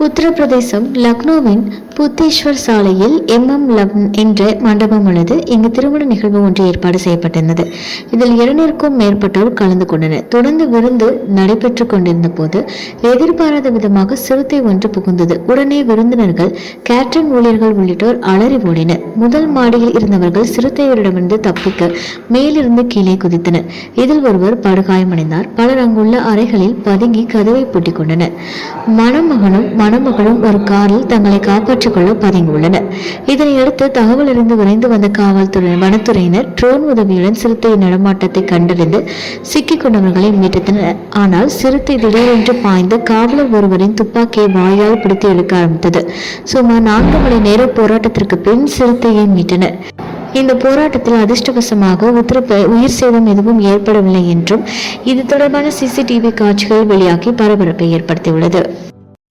உத்தரப்பிரதேசம் லக்னோவின் புத்தேஸ்வர் சாலையில் MM love என்ற மண்டபம் உள்ளது. இங்கு திருமண நிகழ்வு ஒன்று ஏற்பாடு செய்யப்பட்டிருந்தது. இதில் இருநூறுக்கும் மேற்பட்டோர் கலந்து கொண்டனர். தொடர்ந்து விருந்து நடைபெற்று கொண்டிருந்த போது எதிர்பாராத விதமாக சிறுத்தை ஒன்று புகுந்தது. உடனே விருந்தினர்கள் கேட்ரிங் ஊழியர்கள் உள்ளிட்டோர் அலறி ஓடினர். முதல் மாடியில் இருந்தவர்கள் சிறுத்தையரிடமிருந்து தப்பிக்க மேலிருந்து கீழே குதித்தனர். இதில் ஒருவர் படுகாயமடைந்தார். பலர் அங்குள்ள அறைகளில் பதுங்கி கதவை பூட்டிக் கொண்டனர். மணமகனும் மணமகளும் ஒரு காரில் தங்களை காப்பாற்றிக் கொள்ள பதுங்கியுள்ளனர் இதனையடுத்து தகவல் அறிந்து விரைந்து வந்த காவல்துறை வனத்துறையினர் ட்ரோன் உதவியுடன் சிறுத்தையின் நடமாட்டத்தை கண்டறிந்து சிக்கிக் கொண்டவர்களை மீட்டனர் ஆனால் சிறுத்தை திடீரென்று பாய்ந்து காவலர் ஒருவரின் துப்பாக்கியை வாயால் பிடித்து எடுக்க ஆரம்பித்தது. சுமார் நான்கு மணி நேர போராட்டத்திற்கு பின் சிறுத்தையை மீட்டனர். இந்த போராட்டத்தில் அதிர்ஷ்டவசமாக உத்தரப்ப உயிர் சேதம் எதுவும் ஏற்படவில்லை என்றும் இது தொடர்பான சிசிடிவி காட்சிகள் வெளியாகி பரபரப்பை ஏற்படுத்தியுள்ளது.